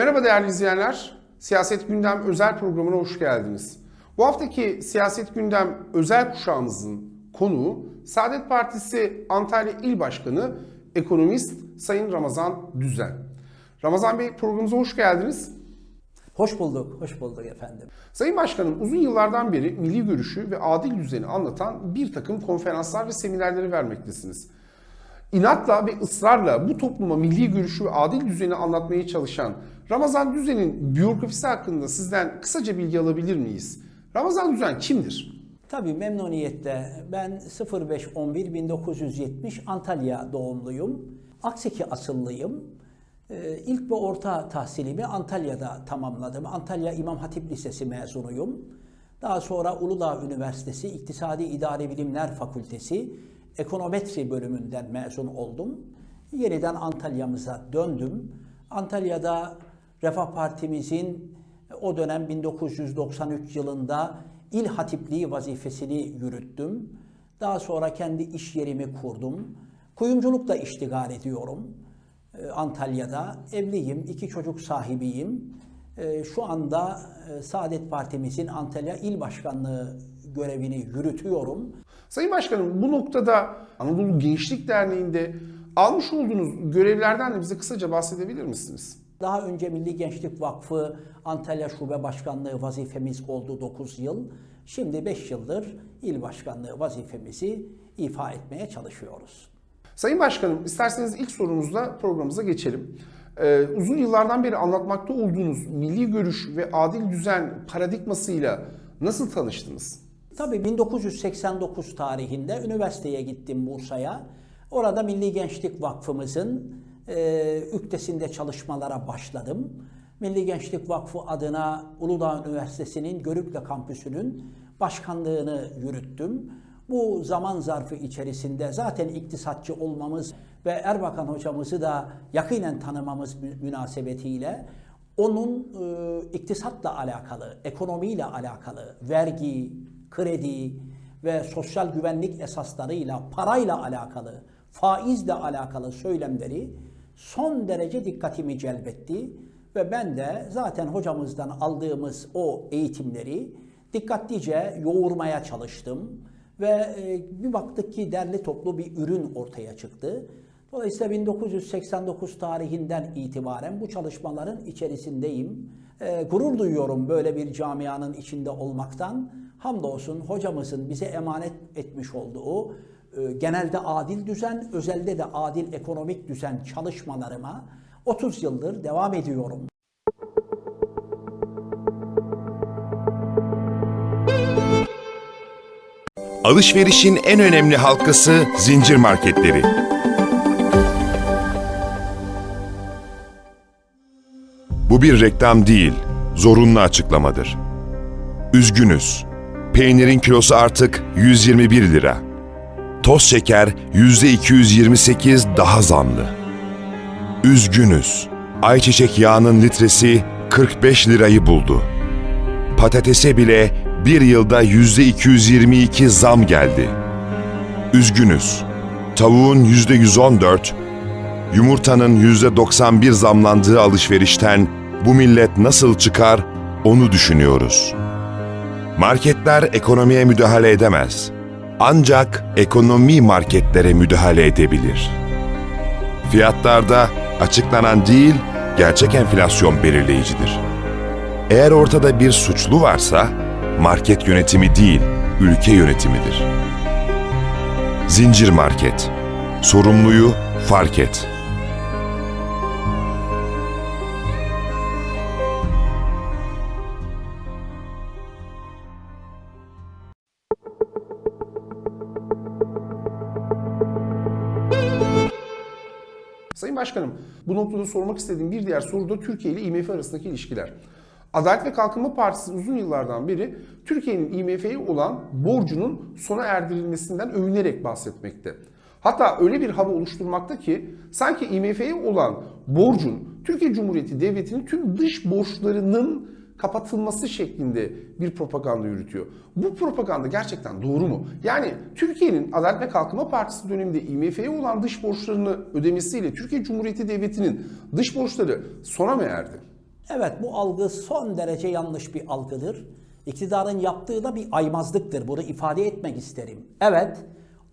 Merhaba değerli izleyenler. Siyaset Gündem özel programına hoş geldiniz. Bu haftaki Siyaset Gündem özel kuşağımızın konuğu Saadet Partisi Antalya İl Başkanı ekonomist Sayın Ramazan Düzen. Ramazan Bey programımıza hoş geldiniz. Hoş bulduk, hoş bulduk efendim. Sayın Başkanım uzun yıllardan beri milli görüşü ve adil düzeni anlatan bir takım konferanslar ve seminerleri vermektesiniz. İnatla ve ısrarla bu topluma milli görüşü ve adil düzeni anlatmaya çalışan Ramazan Düzen'in biyografisi hakkında sizden kısaca bilgi alabilir miyiz? Ramazan Düzen kimdir? Tabii memnuniyetle ben 05-11-1970 Antalya doğumluyum. Akseki asıllıyım. Ee, İlk ve orta tahsilimi Antalya'da tamamladım. Antalya İmam Hatip Lisesi mezunuyum. Daha sonra Uludağ Üniversitesi İktisadi İdari Bilimler Fakültesi Ekonometri bölümünden mezun oldum. Yeniden Antalya'mıza döndüm. Antalya'da Refah Partimizin o dönem 1993 yılında il hatipliği vazifesini yürüttüm. Daha sonra kendi iş yerimi kurdum. Kuyumculukla iştigal ediyorum. Ee, Antalya'da evliyim, iki çocuk sahibiyim. Ee, Şu anda e, Saadet Partimizin Antalya İl Başkanlığı görevini yürütüyorum. Sayın Başkanım bu noktada Anadolu Gençlik Derneği'nde almış olduğunuz görevlerden de bize kısaca bahsedebilir misiniz? Daha önce Milli Gençlik Vakfı Antalya Şube Başkanlığı vazifemiz oldu 9 yıl. Şimdi 5 yıldır il başkanlığı vazifemizi ifa etmeye çalışıyoruz. Sayın Başkanım isterseniz ilk sorumuzla programımıza geçelim. Ee, uzun yıllardan beri anlatmakta olduğunuz milli görüş ve adil düzen paradigmasıyla nasıl tanıştınız? Tabii 1989 tarihinde üniversiteye gittim Bursa'ya. Orada Milli Gençlik Vakfımızın e, üktesinde çalışmalara başladım. Milli Gençlik Vakfı adına Uludağ Üniversitesi'nin Görükle kampüsünün başkanlığını yürüttüm. Bu zaman zarfı içerisinde zaten iktisatçı olmamız ve Erbakan hocamızı da yakinen tanımamız mü- münasebetiyle onun e, iktisatla alakalı, ekonomiyle alakalı, vergi, kredi ve sosyal güvenlik esaslarıyla, parayla alakalı, faizle alakalı söylemleri son derece dikkatimi celbetti ve ben de zaten hocamızdan aldığımız o eğitimleri dikkatlice yoğurmaya çalıştım ve e, bir baktık ki derli toplu bir ürün ortaya çıktı. Dolayısıyla 1989 tarihinden itibaren bu çalışmaların içerisindeyim. E, gurur duyuyorum böyle bir camianın içinde olmaktan. Hamdolsun hocamızın bize emanet etmiş olduğu genelde adil düzen, özelde de adil ekonomik düzen çalışmalarıma 30 yıldır devam ediyorum. Alışverişin en önemli halkası zincir marketleri. Bu bir reklam değil, zorunlu açıklamadır. Üzgünüz. Peynirin kilosu artık 121 lira. Toz şeker %228 daha zamlı. Üzgünüz. Ayçiçek yağının litresi 45 lirayı buldu. Patatese bile bir yılda yüzde 222 zam geldi. Üzgünüz. Tavuğun yüzde 114, yumurtanın yüzde 91 zamlandığı alışverişten bu millet nasıl çıkar onu düşünüyoruz. Marketler ekonomiye müdahale edemez. Ancak ekonomi marketlere müdahale edebilir. Fiyatlarda açıklanan değil, gerçek enflasyon belirleyicidir. Eğer ortada bir suçlu varsa market yönetimi değil, ülke yönetimidir. Zincir market. Sorumluyu fark et. Başkanım, bu noktada sormak istediğim bir diğer soru da Türkiye ile IMF arasındaki ilişkiler. Adalet ve Kalkınma Partisi uzun yıllardan beri Türkiye'nin IMF'ye olan borcunun sona erdirilmesinden övünerek bahsetmekte. Hatta öyle bir hava oluşturmakta ki sanki IMF'ye olan borcun Türkiye Cumhuriyeti Devleti'nin tüm dış borçlarının kapatılması şeklinde bir propaganda yürütüyor. Bu propaganda gerçekten doğru mu? Yani Türkiye'nin Adalet ve Kalkınma Partisi döneminde IMF'ye olan dış borçlarını ödemesiyle Türkiye Cumhuriyeti Devleti'nin dış borçları sona mı erdi? Evet bu algı son derece yanlış bir algıdır. İktidarın yaptığı da bir aymazlıktır. Bunu ifade etmek isterim. Evet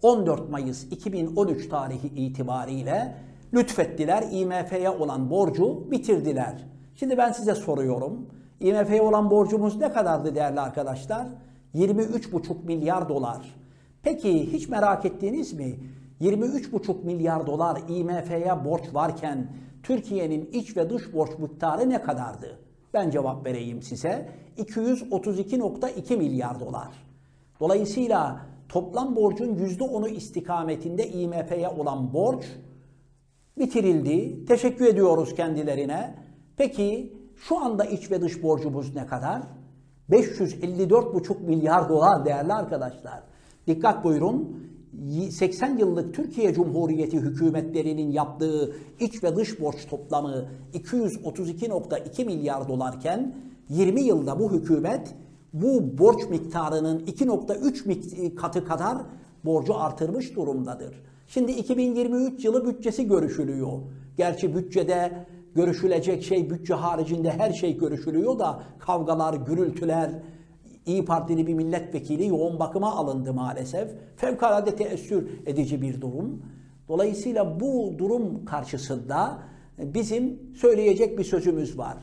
14 Mayıs 2013 tarihi itibariyle lütfettiler IMF'ye olan borcu bitirdiler. Şimdi ben size soruyorum. IMF'ye olan borcumuz ne kadardı değerli arkadaşlar? 23,5 milyar dolar. Peki hiç merak ettiniz mi? 23,5 milyar dolar IMF'ye borç varken Türkiye'nin iç ve dış borç miktarı ne kadardı? Ben cevap vereyim size. 232.2 milyar dolar. Dolayısıyla toplam borcun %10'u istikametinde IMF'ye olan borç bitirildi. Teşekkür ediyoruz kendilerine. Peki şu anda iç ve dış borcumuz ne kadar? 554,5 milyar dolar değerli arkadaşlar. Dikkat buyurun. 80 yıllık Türkiye Cumhuriyeti hükümetlerinin yaptığı iç ve dış borç toplamı 232.2 milyar dolarken 20 yılda bu hükümet bu borç miktarının 2.3 mik- katı kadar borcu artırmış durumdadır. Şimdi 2023 yılı bütçesi görüşülüyor. Gerçi bütçede görüşülecek şey bütçe haricinde her şey görüşülüyor da kavgalar, gürültüler, İyi Partili bir milletvekili yoğun bakıma alındı maalesef. Fevkalade teessür edici bir durum. Dolayısıyla bu durum karşısında bizim söyleyecek bir sözümüz var.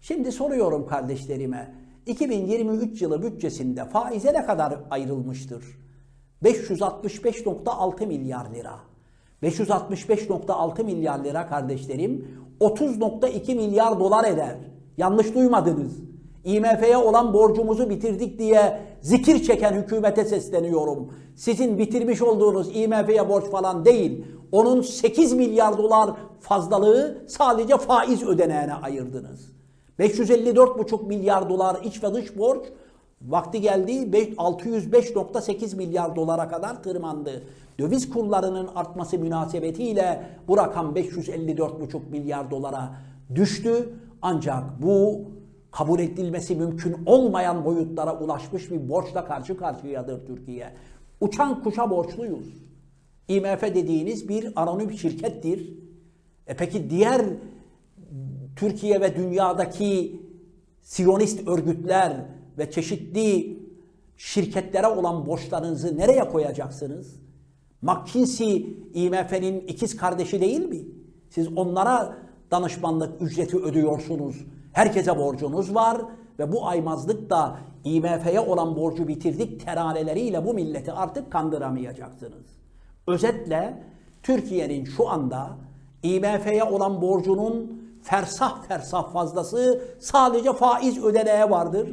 Şimdi soruyorum kardeşlerime. 2023 yılı bütçesinde faize ne kadar ayrılmıştır? 565.6 milyar lira. 565.6 milyar lira kardeşlerim 30.2 milyar dolar eder. Yanlış duymadınız. IMF'ye olan borcumuzu bitirdik diye zikir çeken hükümete sesleniyorum. Sizin bitirmiş olduğunuz IMF'ye borç falan değil. Onun 8 milyar dolar fazlalığı sadece faiz ödeneğine ayırdınız. 554,5 milyar dolar iç ve dış borç vakti geldi beş- 605.8 milyar dolara kadar tırmandı. Döviz kurlarının artması münasebetiyle bu rakam 554,5 milyar dolara düştü. Ancak bu kabul edilmesi mümkün olmayan boyutlara ulaşmış bir borçla karşı karşıyadır Türkiye. Uçan kuşa borçluyuz. IMF dediğiniz bir anonim şirkettir. E peki diğer Türkiye ve dünyadaki Siyonist örgütler ve çeşitli şirketlere olan borçlarınızı nereye koyacaksınız? McKinsey IMF'nin ikiz kardeşi değil mi? Siz onlara danışmanlık ücreti ödüyorsunuz. Herkese borcunuz var ve bu aymazlık da IMF'ye olan borcu bitirdik teraneleriyle bu milleti artık kandıramayacaksınız. Özetle Türkiye'nin şu anda IMF'ye olan borcunun fersah fersah fazlası sadece faiz ödeneğe vardır.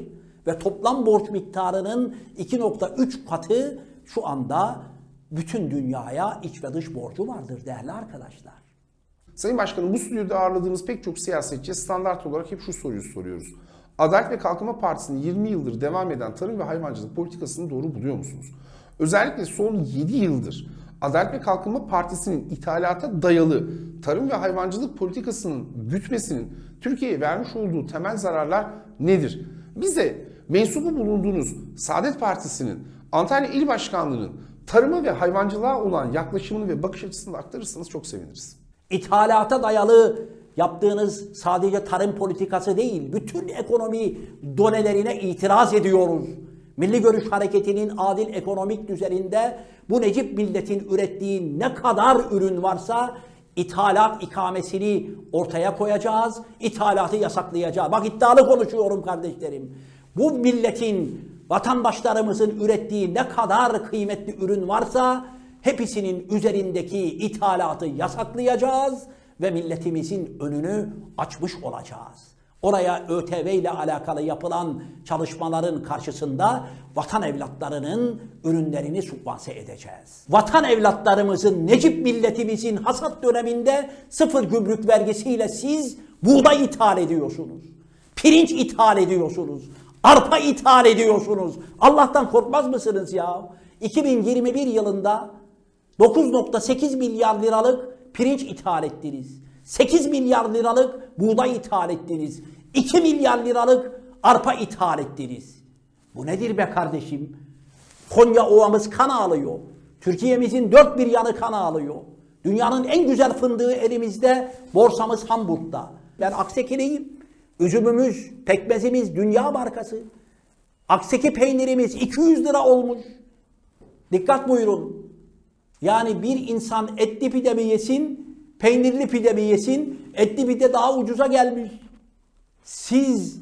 Ve toplam borç miktarının 2.3 katı şu anda bütün dünyaya iç ve dış borcu vardır değerli arkadaşlar. Sayın Başkanım bu stüdyoda ağırladığımız pek çok siyasetçi standart olarak hep şu soruyu soruyoruz. Adalet ve Kalkınma Partisi'nin 20 yıldır devam eden tarım ve hayvancılık politikasını doğru buluyor musunuz? Özellikle son 7 yıldır Adalet ve Kalkınma Partisi'nin ithalata dayalı tarım ve hayvancılık politikasının gütmesinin Türkiye'ye vermiş olduğu temel zararlar nedir? Bize mensubu bulunduğunuz Saadet Partisi'nin Antalya İl Başkanlığı'nın tarıma ve hayvancılığa olan yaklaşımını ve bakış açısını da aktarırsanız çok seviniriz. İthalata dayalı yaptığınız sadece tarım politikası değil, bütün ekonomi donelerine itiraz ediyoruz. Milli Görüş Hareketi'nin adil ekonomik düzeninde bu Necip milletin ürettiği ne kadar ürün varsa ithalat ikamesini ortaya koyacağız, ithalatı yasaklayacağız. Bak iddialı konuşuyorum kardeşlerim. Bu milletin, vatandaşlarımızın ürettiği ne kadar kıymetli ürün varsa hepsinin üzerindeki ithalatı yasaklayacağız ve milletimizin önünü açmış olacağız. Oraya ÖTV ile alakalı yapılan çalışmaların karşısında vatan evlatlarının ürünlerini subvanse edeceğiz. Vatan evlatlarımızın, Necip milletimizin hasat döneminde sıfır gümrük vergisiyle siz buğday ithal ediyorsunuz. Pirinç ithal ediyorsunuz. Arpa ithal ediyorsunuz. Allah'tan korkmaz mısınız ya? 2021 yılında 9.8 milyar liralık pirinç ithal ettiniz. 8 milyar liralık buğday ithal ettiniz. 2 milyar liralık arpa ithal ettiniz. Bu nedir be kardeşim? Konya ovamız kan ağlıyor. Türkiye'mizin dört bir yanı kan ağlıyor. Dünyanın en güzel fındığı elimizde, borsamız Hamburg'da. Ben Akseki'liyim. Üzümümüz, pekmezimiz dünya markası. Akseki peynirimiz 200 lira olmuş. Dikkat buyurun. Yani bir insan etli pide mi yesin, peynirli pide mi yesin, etli pide daha ucuza gelmiş. Siz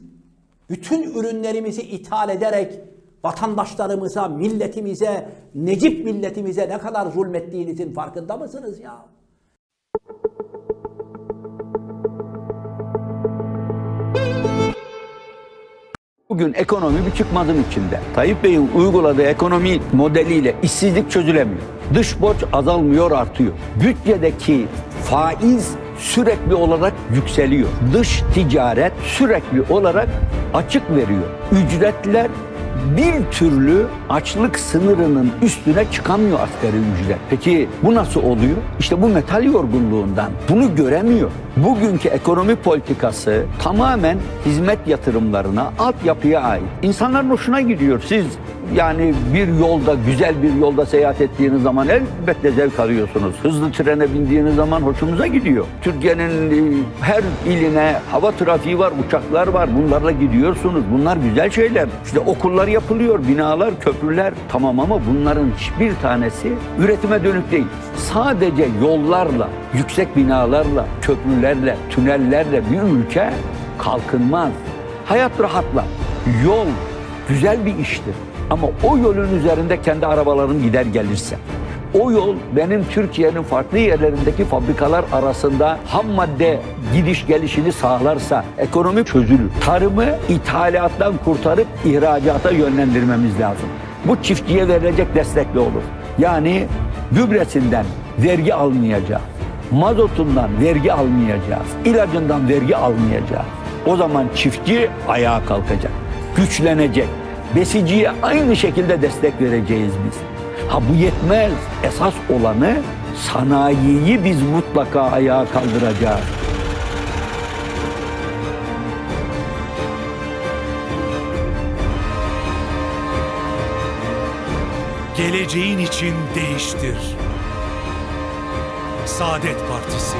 bütün ürünlerimizi ithal ederek vatandaşlarımıza, milletimize, Necip milletimize ne kadar zulmettiğinizin farkında mısınız ya? Bugün ekonomi bir çıkmazın içinde. Tayyip Bey'in uyguladığı ekonomi modeliyle işsizlik çözülemiyor. Dış borç azalmıyor, artıyor. Bütçedeki faiz sürekli olarak yükseliyor. Dış ticaret sürekli olarak açık veriyor. Ücretler bir türlü açlık sınırının üstüne çıkamıyor asgari ücret. Peki bu nasıl oluyor? İşte bu metal yorgunluğundan. Bunu göremiyor. Bugünkü ekonomi politikası tamamen hizmet yatırımlarına, altyapıya ait. İnsanların hoşuna gidiyor. Siz yani bir yolda, güzel bir yolda seyahat ettiğiniz zaman elbette zevk alıyorsunuz. Hızlı trene bindiğiniz zaman hoşunuza gidiyor. Türkiye'nin e, her iline hava trafiği var, uçaklar var. Bunlarla gidiyorsunuz. Bunlar güzel şeyler. İşte okullar yapılıyor, binalar, köprüler. Tamam ama bunların hiçbir tanesi üretime dönük değil. Sadece yollarla, yüksek binalarla, köprülerle, tünellerle bir ülke kalkınmaz. Hayat rahatlar. Yol güzel bir iştir. Ama o yolun üzerinde kendi arabaların gider gelirse, o yol benim Türkiye'nin farklı yerlerindeki fabrikalar arasında ham madde gidiş gelişini sağlarsa ekonomi çözülür. Tarımı ithalattan kurtarıp ihracata yönlendirmemiz lazım. Bu çiftçiye verilecek destekle olur. Yani gübresinden vergi almayacağız. Mazotundan vergi almayacağız. ilacından vergi almayacağız. O zaman çiftçi ayağa kalkacak, güçlenecek. Besiciye aynı şekilde destek vereceğiz biz. Ha bu yetmez. Esas olanı sanayiyi biz mutlaka ayağa kaldıracağız. Geleceğin için değiştir. Saadet Partisi.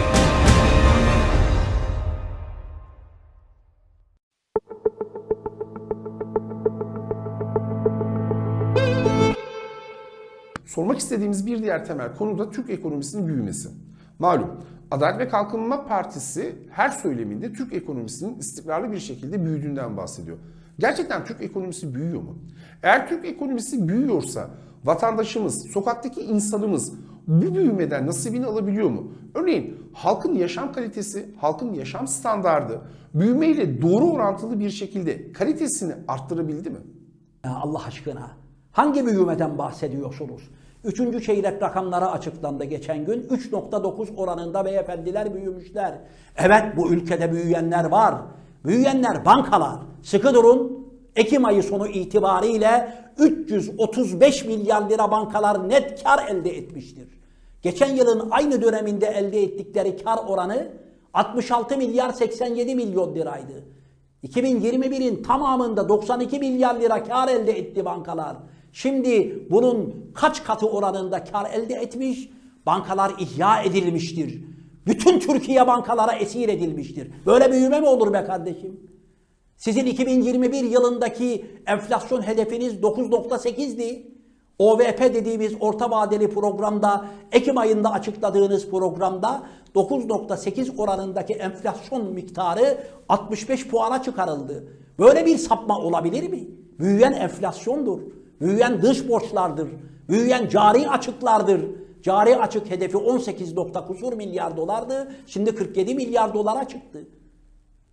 Sormak istediğimiz bir diğer temel konu da Türk ekonomisinin büyümesi. Malum Adalet ve Kalkınma Partisi her söyleminde Türk ekonomisinin istikrarlı bir şekilde büyüdüğünden bahsediyor. Gerçekten Türk ekonomisi büyüyor mu? Eğer Türk ekonomisi büyüyorsa vatandaşımız, sokaktaki insanımız bu büyümeden nasibini alabiliyor mu? Örneğin halkın yaşam kalitesi, halkın yaşam standardı büyümeyle doğru orantılı bir şekilde kalitesini arttırabildi mi? Allah aşkına hangi büyümeden bahsediyorsunuz? Üçüncü çeyrek rakamları açıklandı geçen gün. 3.9 oranında beyefendiler büyümüşler. Evet bu ülkede büyüyenler var. Büyüyenler bankalar. Sıkı durun. Ekim ayı sonu itibariyle 335 milyar lira bankalar net kar elde etmiştir. Geçen yılın aynı döneminde elde ettikleri kar oranı 66 milyar 87 milyon liraydı. 2021'in tamamında 92 milyar lira kar elde etti bankalar. Şimdi bunun kaç katı oranında kar elde etmiş? Bankalar ihya edilmiştir. Bütün Türkiye bankalara esir edilmiştir. Böyle büyüme mi olur be kardeşim? Sizin 2021 yılındaki enflasyon hedefiniz 9.8'di. OVP dediğimiz orta vadeli programda Ekim ayında açıkladığınız programda 9.8 oranındaki enflasyon miktarı 65 puana çıkarıldı. Böyle bir sapma olabilir mi? Büyüyen enflasyondur. Büyüyen dış borçlardır. Büyüyen cari açıklardır. Cari açık hedefi 18 nokta kusur milyar dolardı. Şimdi 47 milyar dolara çıktı.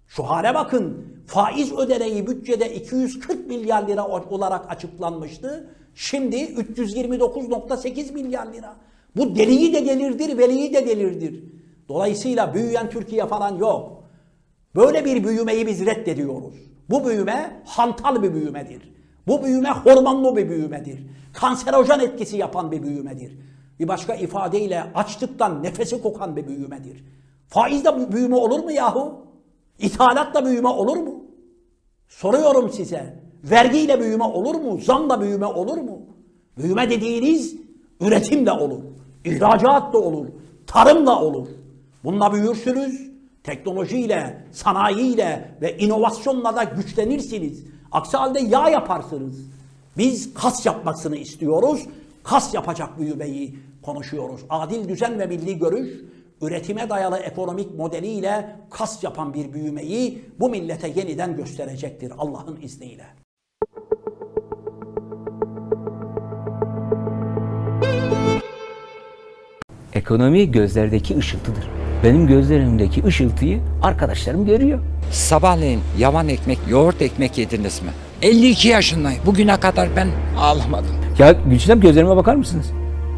Şu hale bakın. Faiz ödeneği bütçede 240 milyar lira olarak açıklanmıştı. Şimdi 329.8 milyar lira. Bu deliyi de delirdir, veliyi de delirdir. Dolayısıyla büyüyen Türkiye falan yok. Böyle bir büyümeyi biz reddediyoruz. Bu büyüme hantal bir büyümedir. Bu büyüme hormonlu bir büyümedir. Kanserojen etkisi yapan bir büyümedir. Bir başka ifadeyle açlıktan nefesi kokan bir büyümedir. Faizle büyüme olur mu yahu? İthalatla büyüme olur mu? Soruyorum size. Vergiyle büyüme olur mu? Zamla büyüme olur mu? Büyüme dediğiniz üretim de olur. ihracat da olur. Tarım da olur. Bununla büyürsünüz. Teknolojiyle, sanayiyle ve inovasyonla da güçlenirsiniz. Aksi halde yağ yaparsınız. Biz kas yapmasını istiyoruz. Kas yapacak büyümeyi konuşuyoruz. Adil düzen ve milli görüş, üretime dayalı ekonomik modeliyle kas yapan bir büyümeyi bu millete yeniden gösterecektir Allah'ın izniyle. Ekonomi gözlerdeki ışıltıdır. Benim gözlerimdeki ışıltıyı arkadaşlarım görüyor. Sabahleyin yavan ekmek, yoğurt ekmek yediniz mi? 52 yaşındayım. Bugüne kadar ben ağlamadım. Ya Gülçinem gözlerime bakar mısınız?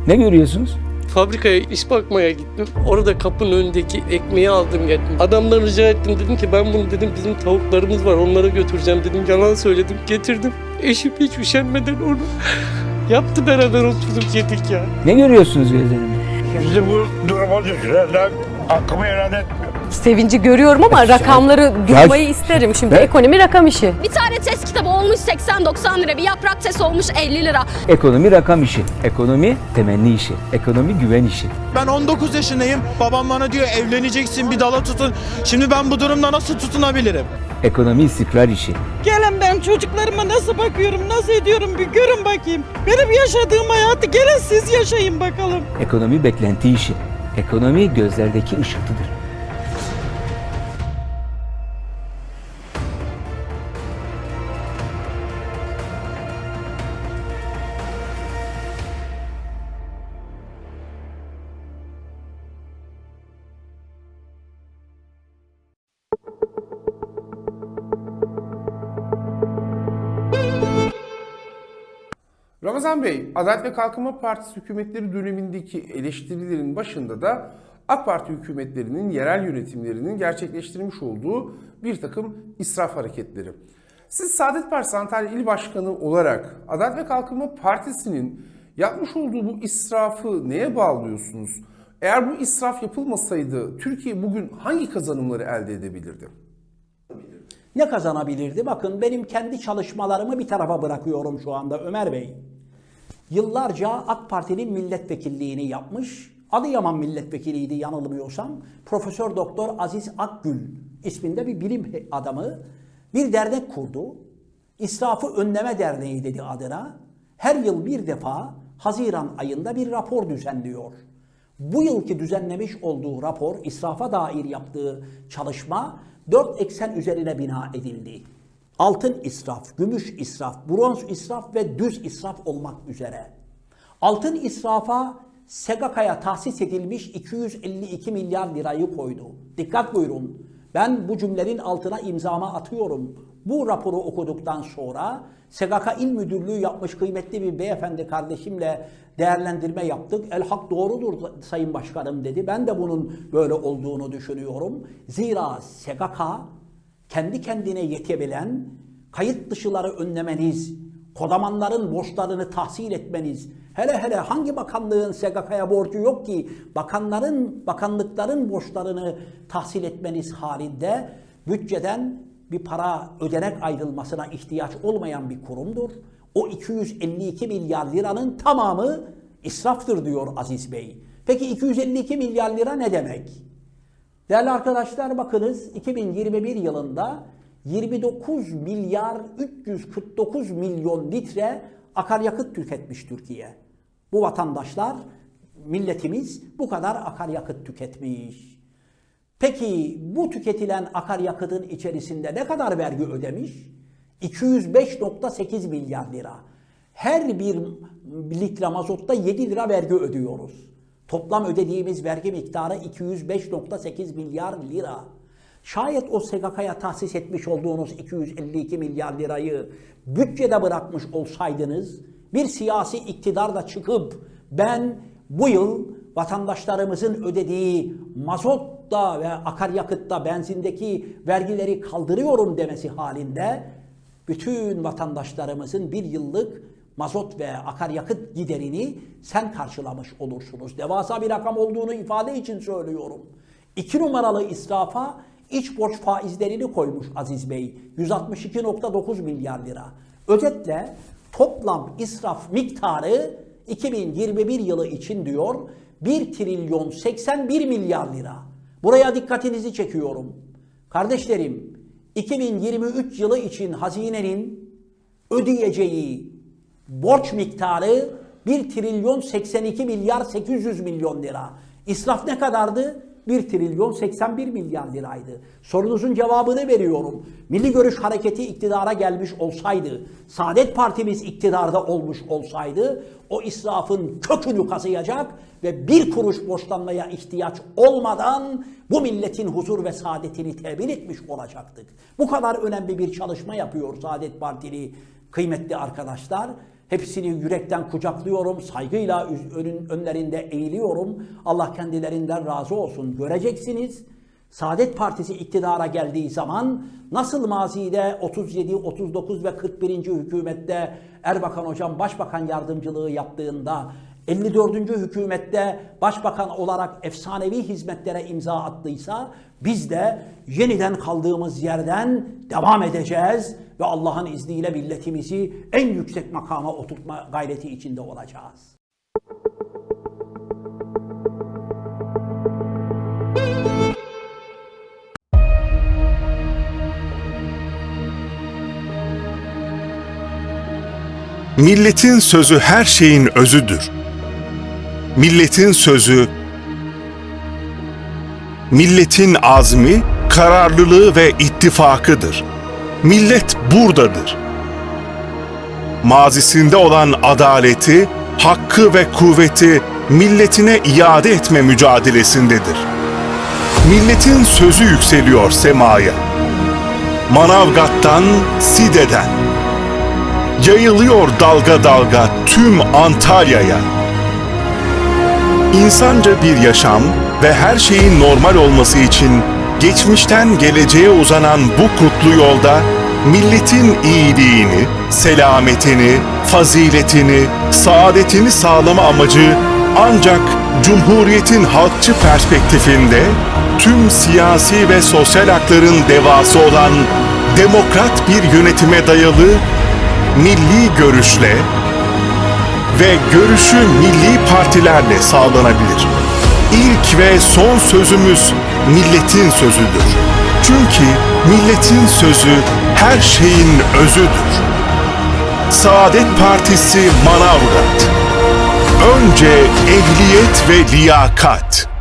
Ne görüyorsunuz? Fabrikaya iş bakmaya gittim. Orada kapının önündeki ekmeği aldım geldim. Adamdan rica ettim dedim ki ben bunu dedim bizim tavuklarımız var onlara götüreceğim dedim. Yalan söyledim getirdim. Eşim hiç üşenmeden onu yaptı beraber oturduk yedik ya. Ne görüyorsunuz gözlerimde? Bizi bu duruma düşürenler hakkımı helal etmiyor. Sevinci görüyorum ama rakamları duymayı isterim. Şimdi Ben- ekonomi rakam işi. Bir tane test kitabı olmuş 80-90 lira. Bir yaprak test olmuş 50 lira. Ekonomi rakam işi, ekonomi temenni işi, ekonomi güven işi. Ben 19 yaşındayım. Babam bana diyor evleneceksin bir dala tutun. Şimdi ben bu durumda nasıl tutunabilirim? Ekonomi istikrar işi. Gelin ben çocuklarıma nasıl bakıyorum, nasıl ediyorum bir görün bakayım. Benim yaşadığım hayatı gelin siz yaşayın bakalım. Ekonomi beklenti işi. Ekonomi gözlerdeki ışıltıdır. Ramazan Bey, Adalet ve Kalkınma Partisi hükümetleri dönemindeki eleştirilerin başında da AK Parti hükümetlerinin yerel yönetimlerinin gerçekleştirmiş olduğu bir takım israf hareketleri. Siz Saadet Partisi Antalya İl Başkanı olarak Adalet ve Kalkınma Partisi'nin yapmış olduğu bu israfı neye bağlıyorsunuz? Eğer bu israf yapılmasaydı Türkiye bugün hangi kazanımları elde edebilirdi? Ne kazanabilirdi? Bakın benim kendi çalışmalarımı bir tarafa bırakıyorum şu anda Ömer Bey. Yıllarca AK Parti'nin milletvekilliğini yapmış. Adıyaman milletvekiliydi yanılmıyorsam. Profesör Doktor Aziz Akgül isminde bir bilim adamı bir dernek kurdu. İsrafı Önleme Derneği dedi adına. Her yıl bir defa Haziran ayında bir rapor düzenliyor. Bu yılki düzenlemiş olduğu rapor, israfa dair yaptığı çalışma dört eksen üzerine bina edildi. Altın israf, gümüş israf, bronz israf ve düz israf olmak üzere. Altın israfa SGK'ya tahsis edilmiş 252 milyar lirayı koydu. Dikkat buyurun. Ben bu cümlenin altına imzama atıyorum. Bu raporu okuduktan sonra SGK İl Müdürlüğü yapmış kıymetli bir beyefendi kardeşimle değerlendirme yaptık. El hak doğrudur Sayın Başkanım dedi. Ben de bunun böyle olduğunu düşünüyorum. Zira SGK kendi kendine yetebilen, kayıt dışıları önlemeniz, kodamanların borçlarını tahsil etmeniz, hele hele hangi bakanlığın SGK'ya borcu yok ki bakanların, bakanlıkların borçlarını tahsil etmeniz halinde bütçeden bir para ödenek ayrılmasına ihtiyaç olmayan bir kurumdur. O 252 milyar liranın tamamı israftır diyor Aziz Bey. Peki 252 milyar lira ne demek? Değerli arkadaşlar bakınız 2021 yılında 29 milyar 349 milyon litre akaryakıt tüketmiş Türkiye. Bu vatandaşlar, milletimiz bu kadar akaryakıt tüketmiş. Peki bu tüketilen akaryakıtın içerisinde ne kadar vergi ödemiş? 205.8 milyar lira. Her bir litre mazotta 7 lira vergi ödüyoruz. Toplam ödediğimiz vergi miktarı 205.8 milyar lira. Şayet o SGK'ya tahsis etmiş olduğunuz 252 milyar lirayı bütçede bırakmış olsaydınız, bir siyasi iktidar da çıkıp ben bu yıl vatandaşlarımızın ödediği mazotta ve akaryakıtta, benzindeki vergileri kaldırıyorum demesi halinde bütün vatandaşlarımızın bir yıllık mazot ve akaryakıt giderini sen karşılamış olursunuz. Devasa bir rakam olduğunu ifade için söylüyorum. İki numaralı israfa iç borç faizlerini koymuş Aziz Bey. 162.9 milyar lira. Özetle toplam israf miktarı 2021 yılı için diyor 1 trilyon 81 milyar lira. Buraya dikkatinizi çekiyorum. Kardeşlerim, 2023 yılı için hazinenin ödeyeceği borç miktarı 1 trilyon 82 milyar 800 milyon lira. İsraf ne kadardı? 1 trilyon 81 milyar liraydı. Sorunuzun cevabını veriyorum. Milli Görüş Hareketi iktidara gelmiş olsaydı, Saadet Partimiz iktidarda olmuş olsaydı o israfın kökünü kazıyacak ve bir kuruş borçlanmaya ihtiyaç olmadan bu milletin huzur ve saadetini temin etmiş olacaktık. Bu kadar önemli bir çalışma yapıyor Saadet Partili kıymetli arkadaşlar. Hepsini yürekten kucaklıyorum, saygıyla önün, önlerinde eğiliyorum. Allah kendilerinden razı olsun. Göreceksiniz. Saadet Partisi iktidara geldiği zaman nasıl mazide 37, 39 ve 41. hükümette Erbakan Hocam başbakan yardımcılığı yaptığında 54. hükümette başbakan olarak efsanevi hizmetlere imza attıysa biz de yeniden kaldığımız yerden devam edeceğiz ve Allah'ın izniyle milletimizi en yüksek makama oturtma gayreti içinde olacağız. Milletin sözü her şeyin özüdür. Milletin sözü, milletin azmi, kararlılığı ve ittifakıdır. Millet buradadır. Mazisinde olan adaleti, hakkı ve kuvveti milletine iade etme mücadelesindedir. Milletin sözü yükseliyor semaya. Manavgat'tan, Side'den, yayılıyor dalga dalga tüm Antalya'ya. İnsanca bir yaşam ve her şeyin normal olması için geçmişten geleceğe uzanan bu kutlu yolda milletin iyiliğini, selametini, faziletini, saadetini sağlama amacı ancak Cumhuriyet'in halkçı perspektifinde tüm siyasi ve sosyal hakların devası olan demokrat bir yönetime dayalı milli görüşle ve görüşü milli partilerle sağlanabilir. İlk ve son sözümüz milletin sözüdür. Çünkü milletin sözü her şeyin özüdür. Saadet Partisi Manavgat Önce ehliyet ve liyakat.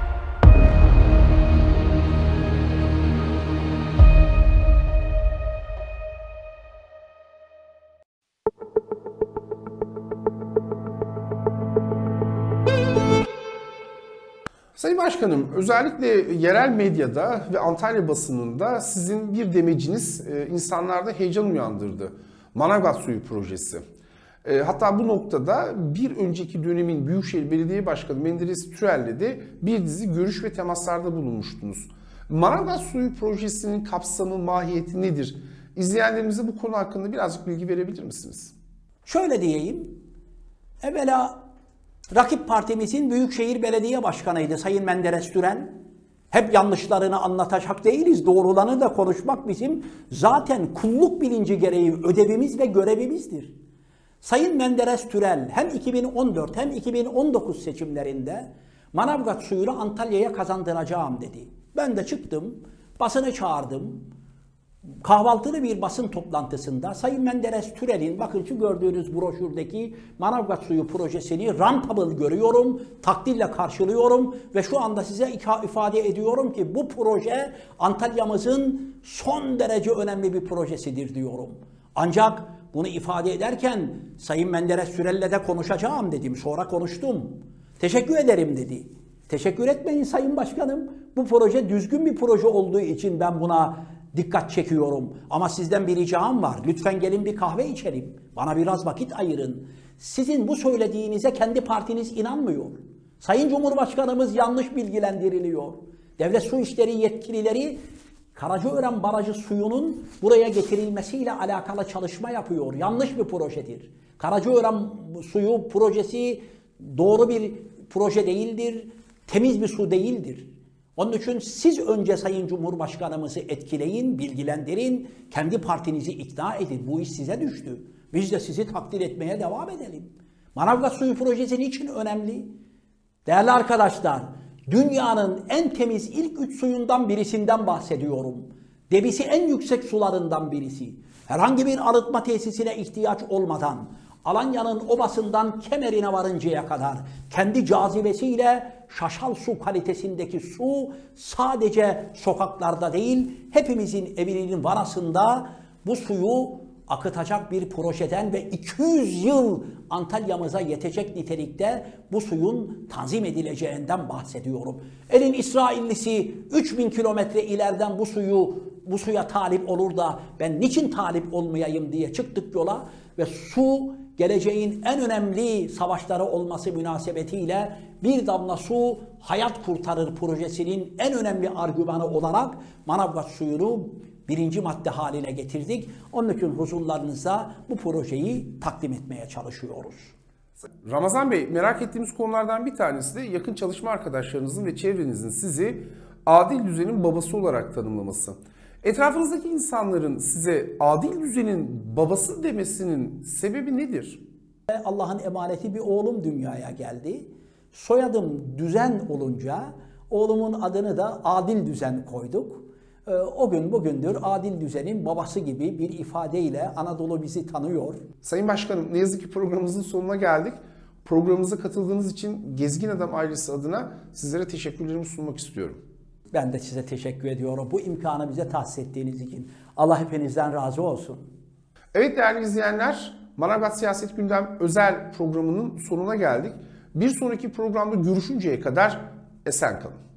Sayın Başkanım, özellikle yerel medyada ve Antalya basınında sizin bir demeciniz e, insanlarda heyecan uyandırdı. Manavgat Suyu Projesi. E, Hatta bu noktada bir önceki dönemin Büyükşehir Belediye Başkanı Menderes Türel'le de bir dizi görüş ve temaslarda bulunmuştunuz. Manavgat Suyu Projesi'nin kapsamı, mahiyeti nedir? İzleyenlerimize bu konu hakkında birazcık bilgi verebilir misiniz? Şöyle diyeyim. Evvela rakip partimizin Büyükşehir Belediye Başkanıydı Sayın Menderes Türen. Hep yanlışlarını anlatacak değiliz. Doğrularını da konuşmak bizim zaten kulluk bilinci gereği ödevimiz ve görevimizdir. Sayın Menderes Türel hem 2014 hem 2019 seçimlerinde Manavgat suyunu Antalya'ya kazandıracağım dedi. Ben de çıktım, basını çağırdım. Kahvaltılı bir basın toplantısında Sayın Menderes Türel'in bakın şu gördüğünüz broşürdeki Manavgat Suyu projesini rentable görüyorum, takdirle karşılıyorum ve şu anda size ifade ediyorum ki bu proje Antalya'mızın son derece önemli bir projesidir diyorum. Ancak bunu ifade ederken Sayın Menderes Türel'le de konuşacağım dedim. Sonra konuştum. Teşekkür ederim dedi. Teşekkür etmeyin Sayın Başkanım. Bu proje düzgün bir proje olduğu için ben buna dikkat çekiyorum. Ama sizden bir ricam var. Lütfen gelin bir kahve içelim. Bana biraz vakit ayırın. Sizin bu söylediğinize kendi partiniz inanmıyor. Sayın Cumhurbaşkanımız yanlış bilgilendiriliyor. Devlet Su İşleri yetkilileri Karacaören Barajı suyunun buraya getirilmesiyle alakalı çalışma yapıyor. Yanlış bir projedir. Karacaören suyu projesi doğru bir proje değildir. Temiz bir su değildir. Onun için siz önce Sayın Cumhurbaşkanımızı etkileyin, bilgilendirin, kendi partinizi ikna edin. Bu iş size düştü. Biz de sizi takdir etmeye devam edelim. Manavgat suyu projesi niçin önemli? Değerli arkadaşlar, Dünyanın en temiz ilk üç suyundan birisinden bahsediyorum. Debisi en yüksek sularından birisi. Herhangi bir arıtma tesisine ihtiyaç olmadan Alanya'nın obasından kemerine varıncaya kadar kendi cazibesiyle şaşal su kalitesindeki su sadece sokaklarda değil hepimizin evinin vanasında bu suyu akıtacak bir projeden ve 200 yıl Antalya'mıza yetecek nitelikte bu suyun tanzim edileceğinden bahsediyorum. Elin İsraillisi 3000 kilometre ileriden bu suyu bu suya talip olur da ben niçin talip olmayayım diye çıktık yola ve su geleceğin en önemli savaşları olması münasebetiyle bir damla su hayat kurtarır projesinin en önemli argümanı olarak Manavgat suyunu birinci madde haline getirdik. Onun için huzurlarınıza bu projeyi takdim etmeye çalışıyoruz. Ramazan Bey merak ettiğimiz konulardan bir tanesi de yakın çalışma arkadaşlarınızın ve çevrenizin sizi adil düzenin babası olarak tanımlaması. Etrafınızdaki insanların size adil düzenin babası demesinin sebebi nedir? Allah'ın emaneti bir oğlum dünyaya geldi. Soyadım Düzen olunca oğlumun adını da Adil Düzen koyduk. Ee, O gün bugündür Adil Düzen'in babası gibi bir ifadeyle Anadolu bizi tanıyor. Sayın Başkanım ne yazık ki programımızın sonuna geldik. Programımıza katıldığınız için Gezgin Adam ailesi adına sizlere teşekkürlerimi sunmak istiyorum. Ben de size teşekkür ediyorum bu imkanı bize tahsis ettiğiniz için. Allah hepinizden razı olsun. Evet değerli izleyenler, Manavgat Siyaset Gündem özel programının sonuna geldik. Bir sonraki programda görüşünceye kadar esen kalın.